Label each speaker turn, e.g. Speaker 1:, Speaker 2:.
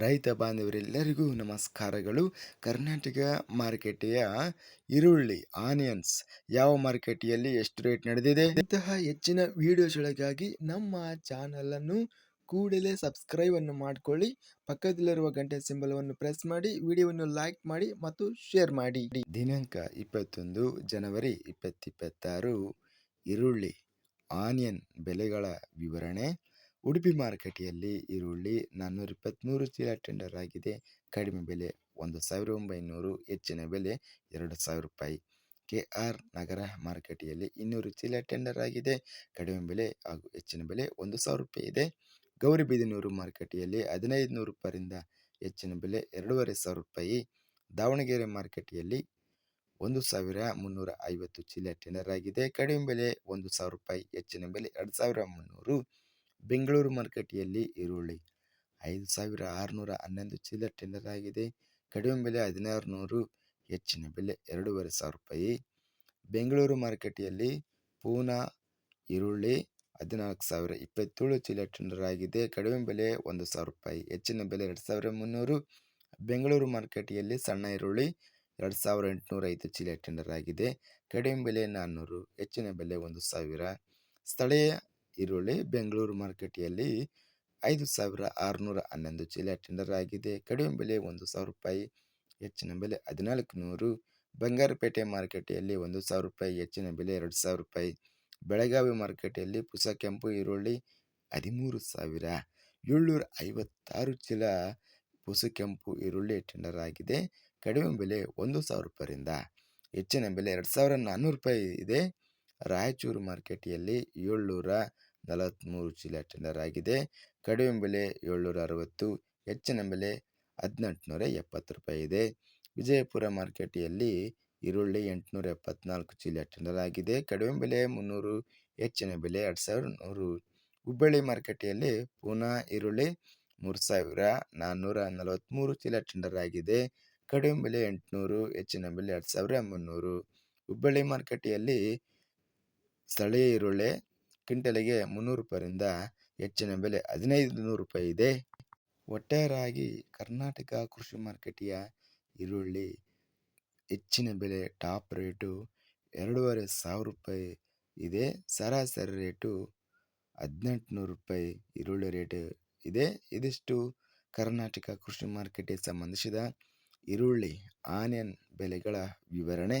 Speaker 1: ರೈತ ಬಾಂಧವರೆಲ್ಲರಿಗೂ ನಮಸ್ಕಾರಗಳು. ಕರ್ನಾಟಕ ಮಾರುಕಟ್ಟೆಯ ಈರುಳ್ಳಿ, ಆನಿಯನ್ಸ್ ಯಾವ ಮಾರುಕಟ್ಟೆಯಲ್ಲಿ ಎಷ್ಟು ರೇಟ್ ನಡೆದಿದೆ? ಇಂತಹ ಹೆಚ್ಚಿನ ವಿಡಿಯೋಸ್ಗಳಿಗಾಗಿ ನಮ್ಮ ಚಾನಲನ್ನು ಕೂಡಲೇ ಸಬ್ಸ್ಕ್ರೈಬ್ ಅನ್ನು ಮಾಡಿಕೊಳ್ಳಿ. ಪಕ್ಕದಲ್ಲಿರುವ ಗಂಟೆ ಸಿಂಬಲವನ್ನು ಪ್ರೆಸ್ ಮಾಡಿ, ವಿಡಿಯೋವನ್ನು ಲೈಕ್ ಮಾಡಿ ಮತ್ತು ಶೇರ್ ಮಾಡಿ. ದಿನಾಂಕ ಇಪ್ಪತ್ತೊಂದು ಜನವರಿ ಇಪ್ಪತ್ತಿಪ್ಪತ್ತಾರು ಈರುಳ್ಳಿ, ಆನಿಯನ್ ಬೆಲೆಗಳ ವಿವರಣೆ. ಉಡುಪಿ ಮಾರುಕಟ್ಟೆಯಲ್ಲಿ ಈರುಳ್ಳಿ ನಾನ್ನೂರ ಇಪ್ಪತ್ತ್ಮೂರು ಚೀಲ ಟೆಂಡರ್ ಆಗಿದೆ. ಕಡಿಮೆ ಬೆಲೆ ಒಂದು ಸಾವಿರ ಒಂಬೈನೂರು, ಹೆಚ್ಚಿನ ಬೆಲೆ ಎರಡು ಸಾವಿರ ರೂಪಾಯಿ. ಕೆ ಆರ್ ನಗರ ಮಾರುಕಟ್ಟೆಯಲ್ಲಿ ಇನ್ನೂರು ಚೀಲ ಟೆಂಡರ್ ಆಗಿದೆ. ಕಡಿಮೆ ಬೆಲೆ ಹಾಗೂ ಹೆಚ್ಚಿನ ಬೆಲೆ ಒಂದು ಸಾವಿರ ರೂಪಾಯಿ ಇದೆ. ಗೌರಿಬಿದನೂರು ಮಾರುಕಟ್ಟೆಯಲ್ಲಿ ಹದಿನೈದು ನೂರು ರೂಪಾಯಿಂದ ಹೆಚ್ಚಿನ ಬೆಲೆ ಎರಡೂವರೆ ಸಾವಿರ ರೂಪಾಯಿ. ದಾವಣಗೆರೆ ಮಾರುಕಟ್ಟೆಯಲ್ಲಿ ಒಂದು ಸಾವಿರ ಮುನ್ನೂರ ಐವತ್ತು ಚೀಲ ಟೆಂಡರ್ ಆಗಿದೆ. ಕಡಿಮೆ ಬೆಲೆ ಒಂದು ಸಾವಿರ ರೂಪಾಯಿ, ಹೆಚ್ಚಿನ ಬೆಲೆ ಎರಡು ಸಾವಿರ ಮುನ್ನೂರು. ಬೆಂಗಳೂರು ಮಾರುಕಟ್ಟೆಯಲ್ಲಿ ಈರುಳ್ಳಿ. ಐದು ಸಾವಿರ ಆರುನೂರ ಹನ್ನೊಂದು ಚೀಲ ಟೆಂಡರ್ ಆಗಿದೆ. ಕಡಿಮೆ ಬೆಲೆ ಹದಿನಾರು ನೂರು ಹೆಚ್ಚಿನ ಬೆಲೆ ಎರಡೂವರೆ ಸಾವಿರ ರೂಪಾಯಿ. ಬೆಂಗಳೂರು ಮಾರುಕಟ್ಟೆಯಲ್ಲಿ ಪೂನಾ ಈರುಳ್ಳಿ ಹದಿನಾಲ್ಕು ಸಾವಿರ ಇಪ್ಪತ್ತೇಳು ಚೀಲ ಟೆಂಡರ್ ಆಗಿದೆ. ಕಡಿಮೆ ಬೆಲೆ ಒಂದು ಸಾವಿರ ರೂಪಾಯಿ, ಹೆಚ್ಚಿನ ಬೆಲೆ ಎರಡು ಸಾವಿರ ಮುನ್ನೂರು. ಬೆಂಗಳೂರು ಮಾರುಕಟ್ಟೆಯಲ್ಲಿ ಸಣ್ಣ ಈರುಳ್ಳಿ ಎರಡು ಸಾವಿರ ಎಂಟುನೂರ ಐದು ಚೀಲ ಟೆಂಡರ್ ಆಗಿದೆ. ಕಡಿಮೆ ಬೆಲೆ ನಾನ್ನೂರು, ಹೆಚ್ಚಿನ ಬೆಲೆ ಒಂದು ಸಾವಿರ. ಸ್ಥಳೀಯ ಈರುಳ್ಳಿ ಬೆಂಗಳೂರು ಮಾರುಕಟ್ಟೆಯಲ್ಲಿ ಐದು ಸಾವಿರ ಆರುನೂರ ಹನ್ನೊಂದು ಚೀಲ ಟೆಂಡರ್ ಆಗಿದೆ. ಕಡಿಮೆ ಬೆಲೆ ಒಂದು ಸಾವಿರ ರೂಪಾಯಿ, ಹೆಚ್ಚಿನ ಬೆಲೆ ಹದಿನಾಲ್ಕು ನೂರು. ಬಂಗಾರಪೇಟೆ ಮಾರುಕಟ್ಟೆಯಲ್ಲಿ ಒಂದು ಸಾವಿರ ರೂಪಾಯಿ, ಹೆಚ್ಚಿನ ಬೆಲೆ ಎರಡು ಸಾವಿರ ರೂಪಾಯಿ. ಬೆಳಗಾವಿ ಮಾರುಕಟ್ಟೆಯಲ್ಲಿ ಪುಸ ಕೆಂಪು ಈರುಳ್ಳಿ ಹದಿಮೂರು ಸಾವಿರ. ಏಳ್ನೂರ ಐವತ್ತಾರು ಚೀಲ ಪುಸ ಕೆಂಪು ಈರುಳ್ಳಿ ಟೆಂಡರ್ ಆಗಿದೆ. ಕಡಿಮೆ ಬೆಲೆ ಒಂದು ಸಾವಿರ ರೂಪಾಯಿಂದ ಹೆಚ್ಚಿನ ಬೆಲೆ ಎರಡು ಸಾವಿರ ನಾನ್ನೂರು ರೂಪಾಯಿ ಇದೆ. ರಾಯಚೂರು ಮಾರ್ಕೆಟಿಯಲ್ಲಿ ಏಳ್ನೂರ ನಲವತ್ತ್ಮೂರು ಚೀಲ ಟೆಂಡರ್ ಆಗಿದೆ. ಕಡಿಮೆ ಬೆಲೆ ಏಳ್ನೂರ ಅರವತ್ತು, ಹೆಚ್ಚಿನ ಬೆಲೆ ಹದಿನೆಂಟುನೂರ ಎಪ್ಪತ್ತು ರೂಪಾಯಿ ಇದೆ. ವಿಜಯಪುರ ಮಾರ್ಕೆಟಿಯಲ್ಲಿ ಈರುಳ್ಳಿ ಎಂಟುನೂರ ಎಪ್ಪತ್ನಾಲ್ಕು ಚೀಲ ಟೆಂಡರ್ ಆಗಿದೆ. ಕಡಿಮೆ ಬೆಲೆ ಮುನ್ನೂರು, ಹೆಚ್ಚಿನ ಬೆಲೆ ಎರಡು ಸಾವಿರ ನೂರು. ಹುಬ್ಬಳ್ಳಿ ಮಾರ್ಕೆಟಿಯಲ್ಲಿ ಪೂನಾ ಈರುಳ್ಳಿ ಮೂರು ಸಾವಿರ ನಾನ್ನೂರ ನಲವತ್ತ್ಮೂರು ಚೀಲ ಟೆಂಡರ್ ಆಗಿದೆ. ಕಡಿಮೆ ಬೆಲೆ ಎಂಟುನೂರು, ಹೆಚ್ಚಿನ ಬೆಲೆ ಎರಡು ಸಾವಿರ ಮುನ್ನೂರು. ಹುಬ್ಬಳ್ಳಿ ಮಾರುಕಟ್ಟೆಯಲ್ಲಿ ಸ್ಥಳೀಯ ಈರುಳ್ಳಿ ಕ್ವಿಂಟಲಿಗೆ ಮುನ್ನೂರು ರೂಪಾಯಿಂದ ಹೆಚ್ಚಿನ ಬೆಲೆ ಹದಿನೈದು ನೂರು ರೂಪಾಯಿ ಇದೆ. ಒಟ್ಟಾರೆಯಾಗಿ ಕರ್ನಾಟಕ ಕೃಷಿ ಮಾರುಕಟ್ಟೆಯ ಈರುಳ್ಳಿ ಹೆಚ್ಚಿನ ಬೆಲೆ ಟಾಪ್ ರೇಟು ಎರಡೂವರೆ ಸಾವಿರ ರೂಪಾಯಿ ಇದೆ. ಸರಾಸರಿ ರೇಟು ಹದಿನೆಂಟುನೂರು ರೂಪಾಯಿ ಈರುಳ್ಳಿ ರೇಟ್ ಇದೆ. ಇದಿಷ್ಟು ಕರ್ನಾಟಕ ಕೃಷಿ ಮಾರುಕಟ್ಟೆಗೆ ಸಂಬಂಧಿಸಿದ ಈರುಳ್ಳಿ, ಆನಿಯನ್ ಬೆಲೆಗಳ ವಿವರಣೆ.